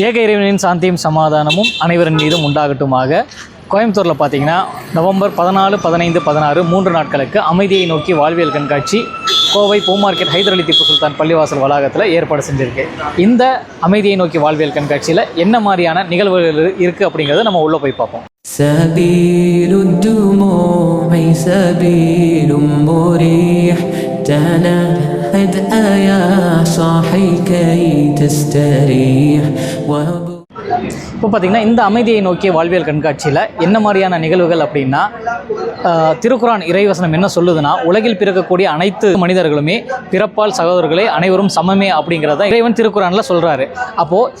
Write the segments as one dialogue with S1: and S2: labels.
S1: ஏக இறைவனின் சாந்தியும் சமாதானமும் அனைவரின் மீதும் உண்டாகட்டுமாக கோயம்புத்தூரில் பார்த்தீங்கன்னா நவம்பர் பதினாலு பதினைந்து பதினாறு மூன்று நாட்களுக்கு அமைதியை நோக்கி வாழ்வியல் கண்காட்சி கோவை பூ மார்க்கெட் ஹைதர் அலி திப்பு சுல்தான் பள்ளிவாசல் வளாகத்தில் ஏற்பாடு செஞ்சுருக்கு இந்த அமைதியை நோக்கி வாழ்வியல் கண்காட்சியில் என்ன மாதிரியான நிகழ்வுகள் இருக்குது அப்படிங்கிறத நம்ம உள்ளே போய் பார்ப்போம்
S2: سبيل الدموع سبيل مريح تنهد يا صاحي كي تستريح وب...
S1: இப்போ பார்த்தீங்கன்னா இந்த அமைதியை நோக்கிய வாழ்வியல் கண்காட்சியில் என்ன மாதிரியான நிகழ்வுகள் அப்படின்னா ஆஹ், திருக்குரான் இறைவசனம் என்ன சொல்லுதுன்னா உலகில் பிறக்கக்கூடிய அனைத்து மனிதர்களுமே பிறப்பால் சகோதரர்களே அனைவரும் சமமே அப்படிங்கிறத இறைவன் திருக்குறானில் சொல்கிறாரு அப்போது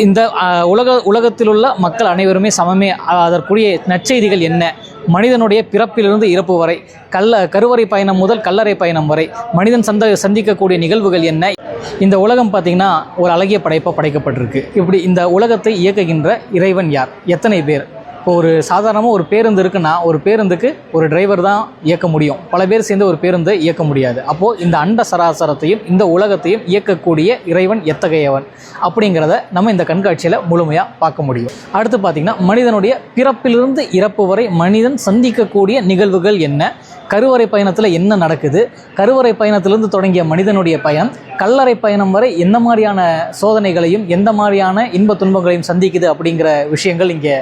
S1: இந்த ஆஹ், உலக உலகத்தில் உள்ள மக்கள் அனைவருமே சமமே ஆஹ், அதற்குரிய நற்செய்திகள் என்ன மனிதனுடைய பிறப்பிலிருந்து இறப்பு வரை கல்ல கருவறை பயணம் முதல் கல்லறை பயணம் வரை மனிதன் சந்த சந்திக்கக்கூடிய நிகழ்வுகள் என்ன? இந்த உலகம் பார்த்திங்கன்னா ஒரு அழகிய படைப்பாக படைக்கப்பட்டிருக்கு. இப்படி இந்த உலகத்தை இயக்குகின்ற இறைவன் யார்? எத்தனை பேர்? இப்போ ஒரு சாதாரணமாக ஒரு பேருந்து இருக்குன்னா ஒரு பேருந்துக்கு ஒரு டிரைவர் தான் இயக்க முடியும். பல பேர் சேர்ந்து ஒரு பேருந்தை இயக்க முடியாது. அப்போது இந்த அண்ட சராசரத்தையும் இந்த உலகத்தையும் இயக்கக்கூடிய இறைவன் எத்தகையவன்? அப்படிங்கிறத நம்ம இந்த கண்காட்சியில் முழுமையாக பார்க்க முடியும். அடுத்து பார்த்திங்கன்னா மனிதனுடைய பிறப்பிலிருந்து இறப்பு வரை மனிதன் சந்திக்கக்கூடிய நிகழ்வுகள் என்ன? கருவறை பயணத்தில் என்ன நடக்குது? கருவறை பயணத்திலிருந்து தொடங்கிய மனிதனுடைய பயணம் கல்லறை பயணம் வரை எந்த மாதிரியான சோதனைகளையும் எந்த மாதிரியான இன்ப துன்பங்களையும் சந்திக்குது அப்படிங்கிற விஷயங்கள் இங்கே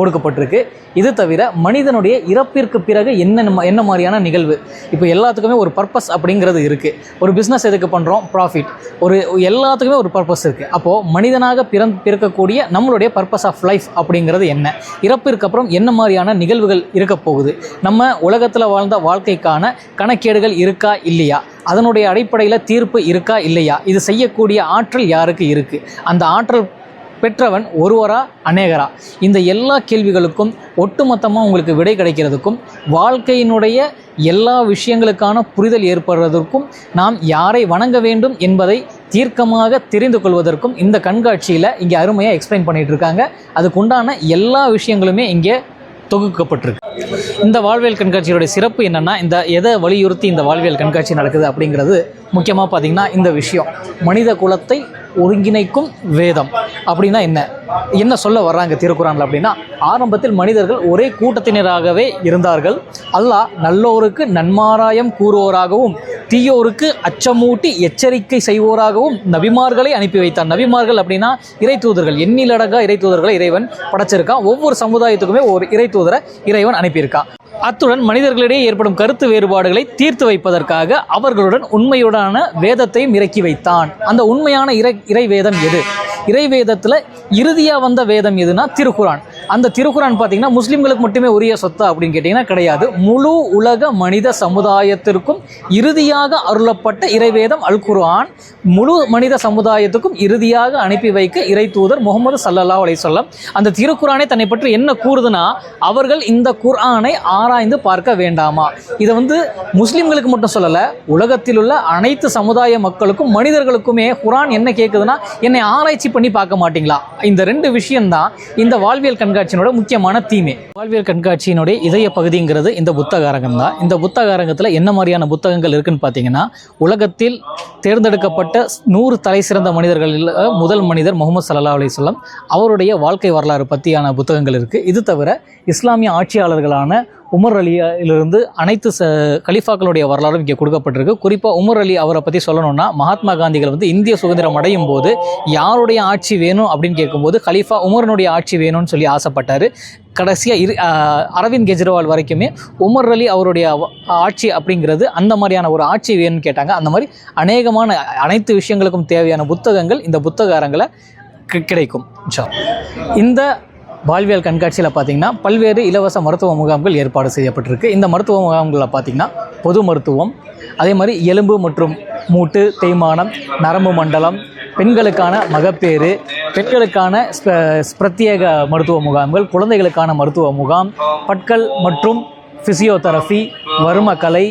S1: கொடுக்கப்பட்டிருக்கு. இது தவிர மனிதனுடைய இறப்பிற்கு பிறகு என்ன என்ன மாதிரியான நிகழ்வு? இப்போ எல்லாத்துக்குமே ஒரு பர்பஸ் அப்படிங்கிறது இருக்குது ஒரு பிஸ்னஸ் எதுக்கு பண்ணுறோம் ப்ராஃபிட் ஒரு எல்லாத்துக்குமே ஒரு பர்பஸ் இருக்குது அப்போது மனிதனாக பிறந் பிறக்கக்கூடிய நம்மளுடைய பர்பஸ் ஆஃப் லைஃப் அப்படிங்கிறது என்ன? இறப்பிற்கு அப்புறம் என்ன மாதிரியான நிகழ்வுகள் இருக்க போகுது? நம்ம உலகத்தில் வாழ்ந்த வாழ்க்கைக்கான கணக்கேடுகள் இருக்கா இல்லையா? அதனுடைய அடிப்படையில் தீர்ப்பு இருக்கா இல்லையா? இது செய்யக்கூடிய ஆற்றல் யாருக்கு இருக்குது அந்த ஆற்றல் பெற்றவன் ஒருவரா அநேகரா? இந்த எல்லா கேள்விகளுக்கும் ஒட்டுமொத்தமாக உங்களுக்கு விடை கிடைக்கிறதுக்கும் வாழ்க்கையினுடைய எல்லா விஷயங்களுக்கான புரிதல் ஏற்படுறதற்கும் நாம் யாரை வணங்க வேண்டும் என்பதை தீர்க்கமாக தெரிந்து கொள்வதற்கும் இந்த கண்காட்சியில் இங்கே அருமையாக எக்ஸ்பிளைன் பண்ணிகிட்டு இருக்காங்க. அதுக்குண்டான எல்லா விஷயங்களுமே இங்கே தொகுக்கப்பட்டிருக்கு. இந்த வாழ்வியல் கண்காட்சியோடைய சிறப்பு என்னென்னா இந்த எதை வலியுறுத்தி இந்த வாழ்வியல் கண்காட்சி நடக்குது அப்படிங்கிறது முக்கியமாக பார்த்திங்கன்னா இந்த விஷயம். மனித குலத்தை ஒருங்கிணைக்கும் வேதம். அப்படின்னா என்ன? என்ன சொல்ல வர்றாங்க திருக்குறானில் அப்படின்னா ஆரம்பத்தில் மனிதர்கள் ஒரே கூட்டத்தினராகவே இருந்தார்கள். அல்லாஹ் நல்லோருக்கு நன்மாராயம் கூறுவோராகவும் தீயோருக்கு அச்சமூட்டி எச்சரிக்கை செய்வோராகவும் நபிமார்களை அனுப்பி வைத்தார். நபிமார்கள் அப்படின்னா இறை தூதர்கள் எண்ணிலடங்கா இறை தூதர்களை இறைவன் படைச்சிருக்கான். ஒவ்வொரு சமுதாயத்துக்குமே ஒரு இறை தூதரை இறைவன் அனுப்பியிருக்கான். அத்துடன் மனிதர்களிடையே ஏற்படும் கருத்து வேறுபாடுகளை தீர்த்து வைப்பதற்காக அவர்களுடன் உண்மையுடான வேதத்தையும் இறக்கி வைத்தான். அந்த உண்மையான இறை இறை வேதம் எது? இறை வேதத்தில் இறுதியாக வந்த வேதம் எதுனா திருக்குறான். அந்த திருக்குரான் பார்த்தீங்கன்னா முஸ்லீம்களுக்கு மட்டுமே உரிய சொத்தா அப்படின்னு கேட்டிங்கன்னா கிடையாது. முழு உலக மனித சமுதாயத்திற்கும் இறுதியாக அருளப்பட்ட இறைவேதம் அல் குர்ஆன் முழு மனித சமுதாயத்துக்கும் இறுதியாக அனுப்பி வைக்க இறை தூதர் முகமது சல்லா அலைஹி வஸல்லம். அந்த திருக்குரானை தன்னை பற்றி என்ன கூறுதுன்னா அவர்கள் இந்த குர்ஆனை ஆராய்ந்து பார்க்க வேண்டாமா? இதை வந்து முஸ்லீம்களுக்கு மட்டும் சொல்லலை உலகத்தில் உள்ள அனைத்து சமுதாய மக்களுக்கும் மனிதர்களுக்குமே குரான் என்ன கேட்குதுன்னா என்னை ஆராய்ச்சி பண்ணி பார்க்க மாட்டீங்களா? இந்த ரெண்டு விஷயம்தான் இந்த வாழ்வியல் கண்காட்சியினோட முக்கியமான தீமே வாழ்வியல் கண்காட்சியினுடைய இதய பகுதிங்கிறது இந்த புத்தக அரங்கம் தான். இந்த புத்தக அரங்கத்தில் என்ன மாதிரியான புத்தகங்கள் இருக்குன்னு பார்த்தீங்கன்னா உலகத்தில் தேர்ந்தெடுக்கப்பட்ட நூறு தலை சிறந்த மனிதர்களில் முதல் மனிதர் முகமது சல்லா அலிஸ்லாம் அவருடைய வாழ்க்கை வரலாறு பற்றியான புத்தகங்கள் இருக்குது இது தவிர இஸ்லாமிய ஆட்சியாளர்களான உமர் அலியிலிருந்து அனைத்து ச கலிஃபாக்களுடைய வரலாறும் இங்கே கொடுக்கப்பட்டிருக்கு. குறிப்பாக உமர் அலி அவரை பற்றி சொல்லணும்னா மகாத்மா காந்திகள் வந்து இந்திய சுதந்திரம் அடையும் போது யாருடைய ஆட்சி வேணும் அப்படின்னு கேட்கும்போது கலீஃபா உமரனுடைய ஆட்சி வேணும்னு சொல்லி ஆசைப்பட்டார். கடைசியாக இரு அரவிந்த் கெஜ்ரிவால் வரைக்குமே உமர் அலி அவருடைய ஆட்சி அப்படிங்கிறது அந்த மாதிரியான ஒரு ஆட்சி வேணும்னு கேட்டாங்க. அந்த மாதிரி அநேகமான அனைத்து விஷயங்களுக்கும் தேவையான புத்தகங்கள் இந்த புத்தகாரங்களை கி- கிடைக்கும். ஜா இந்த வாழ்வியல் கண்காட்சியில் பார்த்தீங்கன்னா பல்வேறு இலவச மருத்துவ முகாம்கள் ஏற்பாடு செய்யப்பட்டிருக்கு. இந்த மருத்துவ முகாம்களில் பார்த்தீங்கன்னா பொது மருத்துவம் அதே மாதிரி எலும்பு மற்றும் மூட்டு தேய்மானம் நரம்பு மண்டலம் பெண்களுக்கான மகப்பேறு பெண்களுக்கான ஸ்ப- பிரத்யேக மருத்துவ முகாம்கள் குழந்தைகளுக்கான மருத்துவ முகாம் பற்கள் மற்றும் ஃபிசியோதெரபி வருமக்கலை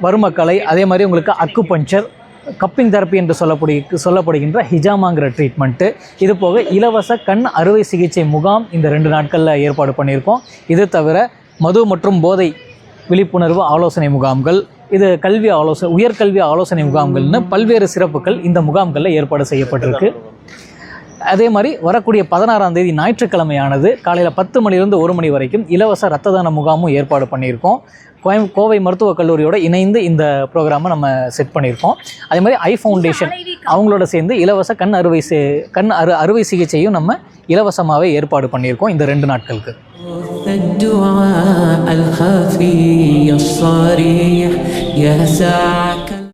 S1: வருமக்கலை அதே மாதிரி உங்களுக்கு அக்குபஞ்சர் கப்பிங் தெரப்பி என்று சொல்லப்படு சொல்லப்படுகின்ற ஹிஜாமாங்கிற ட்ரீட்மெண்ட்டு இது போக இலவச கண் அறுவை சிகிச்சை முகாம் இந்த ரெண்டு நாட்களில் ஏற்பாடு பண்ணியிருக்கோம். இது தவிர மது மற்றும் போதை விழிப்புணர்வு ஆலோசனை முகாம்கள் இது கல்வி ஆலோசனை உயர்கல்வி ஆலோசனை முகாம்கள்னு பல்வேறு சிறப்புகள் இந்த முகாம்களில் ஏற்பாடு செய்யப்பட்டிருக்கு. அதே மாதிரி வரக்கூடிய பதினாறாம் தேதி ஞாயிற்றுக்கிழமையானது காலையில் பத்து மணிலேருந்து ஒரு மணி வரைக்கும் இலவச ரத்த தான முகாமும் ஏற்பாடு பண்ணியிருக்கோம். கோயம் கோவை மருத்துவக் கல்லூரியோட இணைந்து இந்த ப்ரோக்ராமை நம்ம செட் பண்ணியிருக்கோம் அதே மாதிரி ஐ ஃபவுண்டேஷன் அவங்களோட சேர்ந்து இலவச கண் அறுவை சி கண் அறு அறுவை சிகிச்சையும் நம்ம இலவசமாகவே ஏற்பாடு பண்ணியிருக்கோம் இந்த ரெண்டு நாட்களுக்கு
S2: الدعاء الخفي الصريح يا سعد